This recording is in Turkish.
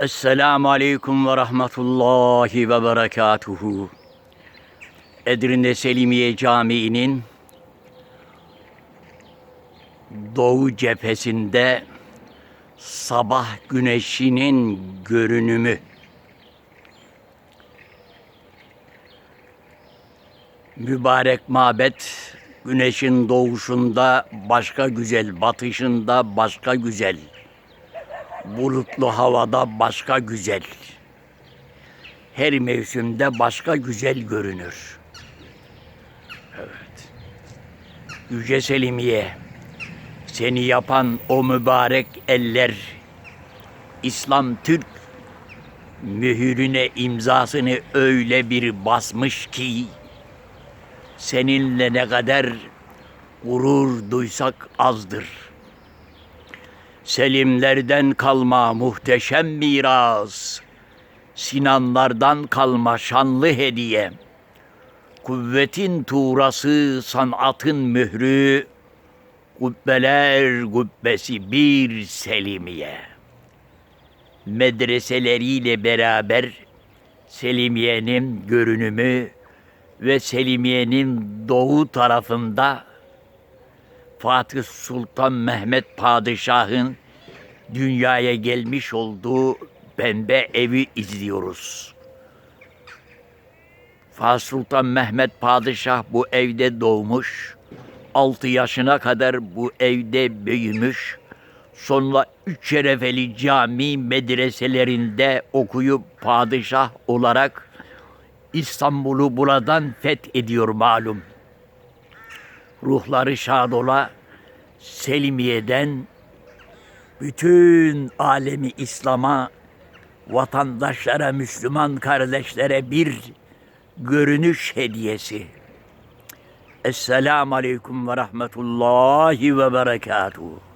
Esselamu Aleyküm ve Rahmetullahi ve Berekatuhu. Edirne Selimiye Camii'nin doğu cephesinde sabah güneşinin görünümü. Mübarek mabet güneşin doğuşunda başka güzel, batışında başka güzel bulutlu havada başka güzel. Her mevsimde başka güzel görünür. Evet. Yüce Selimiye, seni yapan o mübarek eller, İslam Türk mühürüne imzasını öyle bir basmış ki, seninle ne kadar gurur duysak azdır.'' Selimlerden kalma muhteşem miras, Sinanlardan kalma şanlı hediye, Kuvvetin tuğrası, sanatın mührü, Kubbeler kubbesi bir selimiye. Medreseleriyle beraber Selimiye'nin görünümü ve Selimiye'nin doğu tarafında Fatih Sultan Mehmet Padişah'ın dünyaya gelmiş olduğu pembe evi izliyoruz. Fatih Sultan Mehmet Padişah bu evde doğmuş. 6 yaşına kadar bu evde büyümüş. Sonra üç şerefeli cami medreselerinde okuyup padişah olarak İstanbul'u buradan fethediyor malum ruhları şad ola Selimiye'den bütün alemi İslam'a vatandaşlara, Müslüman kardeşlere bir görünüş hediyesi. Esselamu Aleyküm ve Rahmetullahi ve Berekatuhu.